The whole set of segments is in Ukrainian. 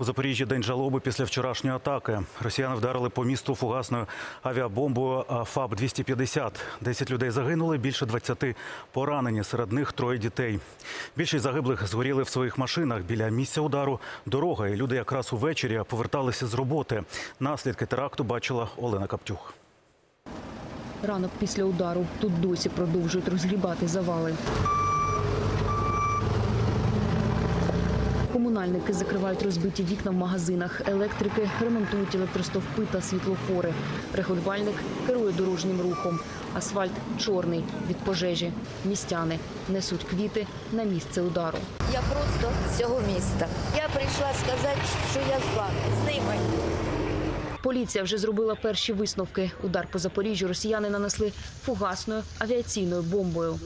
У Запоріжжі день жалоби після вчорашньої атаки. Росіяни вдарили по місту фугасною авіабомбою ФАБ-250. 10 людей загинули, більше 20 поранені. Серед них троє дітей. Більшість загиблих згоріли в своїх машинах. Біля місця удару дорога. І люди якраз увечері поверталися з роботи. Наслідки теракту бачила Олена Каптюх. Ранок після удару тут досі продовжують розгрібати завали. Комунальники закривають розбиті вікна в магазинах. Електрики ремонтують електростовпи та світлофори. Регулювальник керує дорожнім рухом. Асфальт чорний від пожежі. Містяни несуть квіти на місце удару. Я просто з цього міста. Я прийшла сказати, що я з вами. Знімай. Поліція вже зробила перші висновки. Удар по Запоріжжю росіяни нанесли фугасною авіаційною бомбою.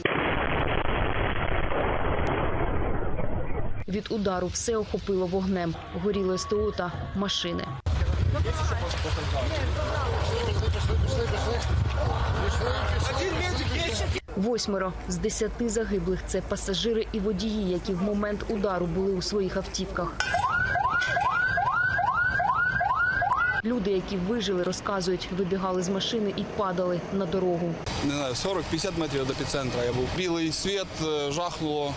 Від удару все охопило вогнем. Горіло СТО та машини. Восьмеро з десяти загиблих це пасажири і водії, які в момент удару були у своїх автівках. Люди, які вижили, розказують, вибігали з машини і падали на дорогу. не знаю, 40-50 метрів до епіцентра я був. Білий світ, е, жахнуло,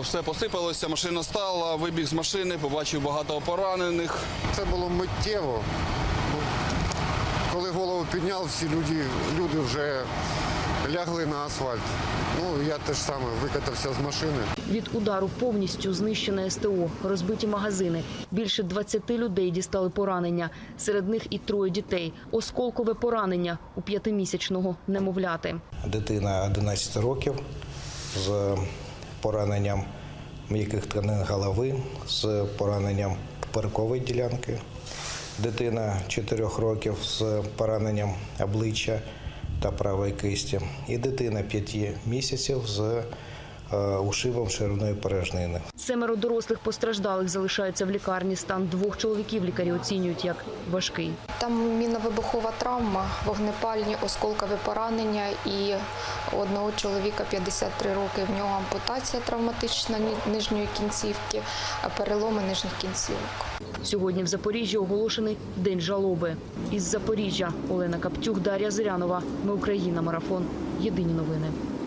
все посипалося, машина стала, вибіг з машини, побачив багато поранених. Це було миттєво. Коли голову підняв, всі люди, люди вже лягли на асфальт. Ну, я теж саме викатався з машини. Від удару повністю знищене СТО, розбиті магазини. Більше 20 людей дістали поранення. Серед них і троє дітей. Осколкове поранення у п'ятимісячного немовляти. Дитина 11 років з пораненням м'яких тканин голови, з пораненням перкової ділянки. Дитина 4 років з пораненням обличчя та правої кисті. І дитина 5 місяців з ушибом ширинної порожнини. Семеро дорослих постраждалих залишаються в лікарні. Стан двох чоловіків лікарі оцінюють як важкий. Там міновибухова травма, вогнепальні осколкові поранення і одного чоловіка 53 роки. В нього ампутація травматична нижньої кінцівки, а переломи нижніх кінцівок. Сьогодні в Запоріжжі оголошений день жалоби. Із Запоріжжя Олена Каптюк, Дар'я Зирянова. Ми Україна. Марафон. Єдині новини.